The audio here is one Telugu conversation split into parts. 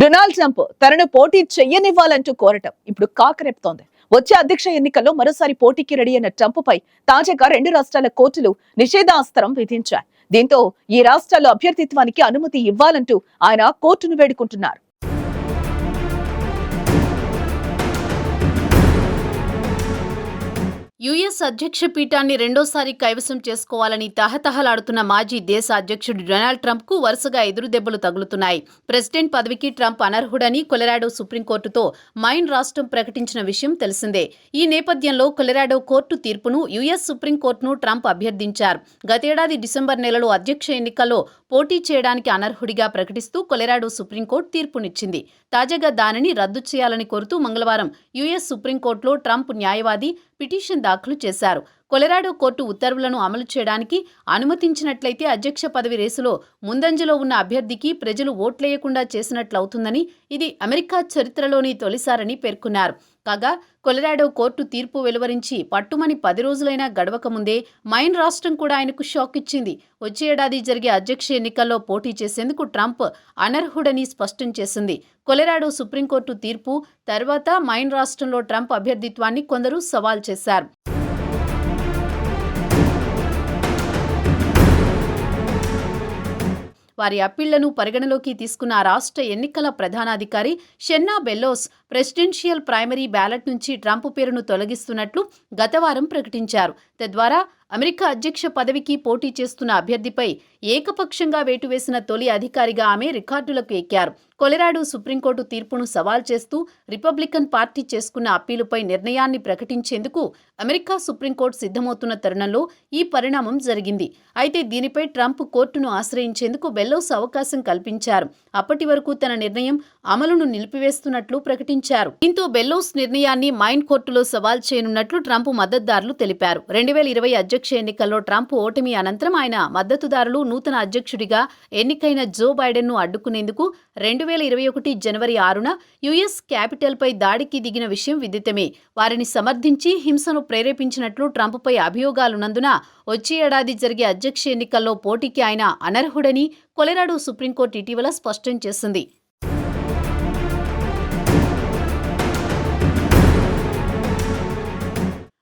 డొనాల్డ్ ట్రంప్ తనను పోటీ చెయ్యనివ్వాలంటూ కోరటం ఇప్పుడు కాకరెప్తోంది. వచ్చే అధ్యక్ష ఎన్నికల్లో మరోసారి పోటీకి రెడీ అయిన ట్రంప్ పై తాజాగా రెండు రాష్ట్రాల కోర్టులు నిషేధాస్త్రం విధించాయి. దీంతో ఈ రాష్ట్రాల్లో అభ్యర్థిత్వానికి అనుమతి ఇవ్వాలంటూ ఆయన కోర్టును వేడుకుంటున్నారు. యుఎస్ అధ్యక్ష పీఠాన్ని రెండోసారి కైవసం చేసుకోవాలని తహతహలాడుతున్న మాజీ దేశ అధ్యక్షుడు డొనాల్డ్ ట్రంప్కు వరుసగా ఎదురు దెబ్బలు తగులుతున్నాయి. ప్రెసిడెంట్ పదవికి ట్రంప్ అనర్హుడని కొలరాడో సుప్రీంకోర్టుతో మైన్ రాష్ట్రం ప్రకటించిన విషయం తెలిసిందే. ఈ నేపథ్యంలో కొలరాడో కోర్టు తీర్పును యుఎస్ సుప్రీంకోర్టును ట్రంప్ అభ్యర్థించారు. గతేడాది డిసెంబర్ నెలలో అధ్యక్ష ఎన్నికల్లో పోటీ చేయడానికి అనర్హుడిగా ప్రకటిస్తూ కొలరాడో సుప్రీంకోర్టు తీర్పునిచ్చింది. తాజాగా దానిని రద్దు చేయాలని కోరుతూ మంగళవారం యుఎస్ సుప్రీంకోర్టులో ట్రంప్ న్యాయవాది పిటిషన్ దాఖలు చేశారు. కొలరాడో కోర్టు ఉత్తర్వులను అమలు చేయడానికి అనుమతించినట్లయితే అధ్యక్ష పదవి రేసులో ముందంజలో ఉన్న అభ్యర్థికి ప్రజలు ఓట్లేయకుండా చేసినట్లవుతుందని ఇది అమెరికా చరిత్రలోని తొలిసారని పేర్కొన్నారు. కాగా కొలరాడో కోర్టు తీర్పు వెలువరించి పట్టుమని పది రోజులైనా గడవక ముందే మైన్ రాష్ట్రం కూడా ఆయనకు షాక్ ఇచ్చింది. వచ్చే ఏడాది జరిగే అధ్యక్ష ఎన్నికల్లో పోటీ చేసేందుకు ట్రంప్ అనర్హుడని స్పష్టం చేసింది. కొలరాడో సుప్రీంకోర్టు తీర్పు తర్వాత మైన్ రాష్ట్రంలో ట్రంప్ అభ్యర్థిత్వాన్ని కొందరు సవాల్ చేశారు. వారి అప్పీళ్ళను పరిగణలోకి తీసుకున్న రాష్ట్ర ఎన్నికల ప్రధానాధికారి Shenna Bellows presidential primary ballot నుంచి ట్రంప్ పేరును తొలగిస్తున్నట్లు గతవారం ప్రకటించారు. తద్వారా అమెరికా అధ్యక్ష పదవికి పోటీ చేస్తున్న అభ్యర్థిపై ఏకపక్షంగా వేటు వేసిన తొలి అధికారిగా ఆమె రికార్డులకు ఎక్కారు. కొలెరాడో సుప్రీంకోర్టు తీర్పును సవాల్ చేస్తూ రిపబ్లికన్ పార్టీ చేసుకున్న అప్పీలుపై నిర్ణయాన్ని ప్రకటించేందుకు అమెరికా సుప్రీంకోర్టు సిద్ధమవుతున్న తరుణంలో ఈ పరిణామం జరిగింది. అయితే దీనిపై ట్రంప్ కోర్టును ఆశ్రయించేందుకు బెల్లోస్ అవకాశం కల్పించారు. అప్పటి వరకు తన నిర్ణయం అమలును నిలిపివేస్తున్నట్లు ప్రకటించారు. దీంతో బెల్లోస్ నిర్ణయాన్ని మైన్ కోర్టులో సవాల్ చేయనున్నట్లు ట్రంప్ మద్దతుదారులు తెలిపారు. రెండు రెండు వేల ఇరవై అధ్యక్ష ఎన్నికల్లో ట్రంప్ ఓటమి అనంతరం ఆయన మద్దతుదారులు నూతన అధ్యక్షుడిగా ఎన్నికైన జో బైడెన్ను అడ్డుకునేందుకు రెండు వేల ఇరవై ఒకటి జనవరి ఆరున యుఎస్ క్యాపిటల్పై దాడికి దిగిన విషయం విదితమే. వారిని సమర్థించి హింసను ప్రేరేపించినట్లు ట్రంప్పై అభియోగాలున్నందున వచ్చే ఏడాది జరిగే అధ్యక్ష ఎన్నికల్లో పోటీకి ఆయన అనర్హుడని కొలెరాడో సుప్రీంకోర్టు ఇటీవల స్పష్టం చేసింది.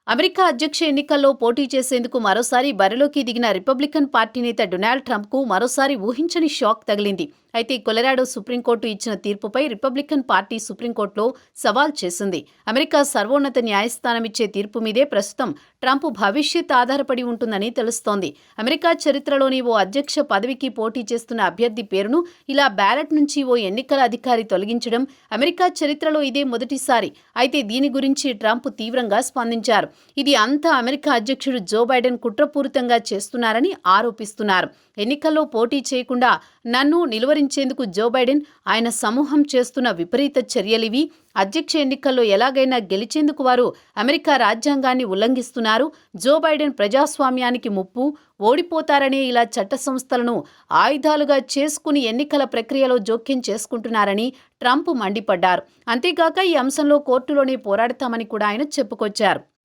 అమెరికా అధ్యక్ష ఎన్నికల్లో పోటీ చేసేందుకు మరోసారి బరిలోకి దిగిన రిపబ్లికన్ పార్టీ నేత డొనాల్డ్ ట్రంప్కు మరోసారి ఊహించని షాక్ తగిలింది. అయితే కొలరాడో సుప్రీంకోర్టు ఇచ్చిన తీర్పుపై రిపబ్లికన్ పార్టీ సుప్రీంకోర్టులో సవాల్ చేసింది. అమెరికా సర్వోన్నత న్యాయస్థానం ఇచ్చే తీర్పు మీదే ప్రస్తుతం ట్రంప్ భవిష్యత్ ఆధారపడి ఉంటుందని తెలుస్తోంది. అమెరికా చరిత్రలోని ఓ అధ్యక్ష పదవికి పోటీ చేస్తున్న అభ్యర్థి పేరును ఇలా బ్యాలెట్ నుంచి ఓ ఎన్నికల అధికారి తొలగించడం అమెరికా చరిత్రలో ఇదే మొదటిసారి. అయితే దీని గురించి ట్రంప్ తీవ్రంగా స్పందించారు. ఇది అంతా అమెరికా అధ్యక్షుడు జో బైడెన్ కుట్రపూరితంగా చేస్తున్నారని ఆరోపిస్తున్నారు. ఎన్నికల్లో పోటీ చేయకుండా నన్ను నిలువరించేందుకు జో బైడెన్ ఆయన సమూహం చేస్తున్న విపరీత చర్యలివి. అధ్యక్ష ఎన్నికల్లో ఎలాగైనా గెలిచేందుకు వారు అమెరికా రాజ్యాంగాన్ని ఉల్లంఘిస్తున్నారు. జో బైడెన్ ప్రజాస్వామ్యానికి ముప్పు ఓడిపోతారనే ఇలా చట్ట సంస్థలను ఆయుధాలుగా చేసుకుని ఎన్నికల ప్రక్రియలో జోక్యం చేసుకుంటున్నారని ట్రంప్ మండిపడ్డారు. అంతేగాక ఈ అంశంలో కోర్టులోనే పోరాడతామని కూడా ఆయన చెప్పుకొచ్చారు.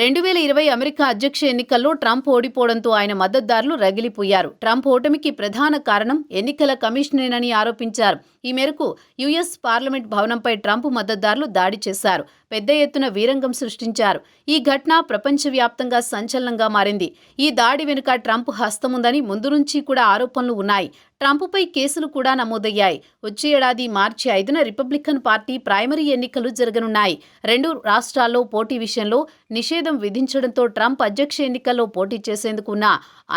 రెండు వేల ఇరవై అమెరికా అధ్యక్ష ఎన్నికల్లో ట్రంప్ ఓడిపోవడంతో ఆయన మద్దతుదారులు రగిలిపోయారు. ట్రంప్ ఓటమికి ప్రధాన కారణం ఎన్నికల కమిషనేనని ఆరోపించారు. ఈ మేరకు యుఎస్ పార్లమెంట్ భవనంపై ట్రంప్ మద్దతుదారులు దాడి చేశారు. పెద్ద ఎత్తున వీరంగం సృష్టించారు. ఈ ఘటన ప్రపంచవ్యాప్తంగా సంచలనంగా మారింది. ఈ దాడి వెనుక ట్రంప్ హస్తముందని ముందు నుంచి కూడా ఆరోపణలు ఉన్నాయి. ట్రంప్పై కేసులు కూడా నమోదయ్యాయి. వచ్చే ఏడాది మార్చి ఐదున రిపబ్లికన్ పార్టీ ప్రైమరీ ఎన్నికలు జరగనున్నాయి. రెండు రాష్ట్రాల్లో పోటీ విషయంలో నిషేధం విధించడంతో ట్రంప్ అధ్యక్ష ఎన్నికల్లో పోటీ చేసేందుకు ఉన్న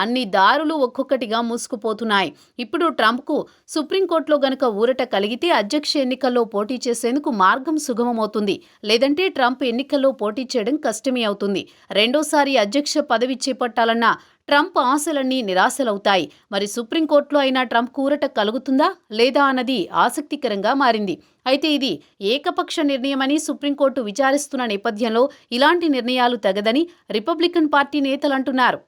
అన్ని దారులు ఒక్కొక్కటిగా మూసుకుపోతున్నాయి. ఇప్పుడు ట్రంప్కు సుప్రీంకోర్టులో గనక ఊరట కలిగితే అధ్యక్ష ఎన్నికల్లో పోటీ చేసేందుకు మార్గం సుగమమవుతుంది. లేదంటే ట్రంప్ ఎన్నికల్లో పోటీ చేయడం కష్టం. కష్టమే అవుతుంది. రెండోసారి అధ్యక్ష పదవి చేపట్టాలన్న ట్రంప్ ఆశలన్నీ నిరాశలవుతాయి. మరి సుప్రీంకోర్టులో అయినా ట్రంప్ కూరట కలుగుతుందా? లేదా అన్నది ఆసక్తికరంగా మారింది. అయితే ఇది ఏకపక్ష నిర్ణయమని సుప్రీంకోర్టు విచారిస్తున్న నేపథ్యంలో ఇలాంటి నిర్ణయాలు తగదని రిపబ్లికన్ పార్టీ నేతలంటున్నారు.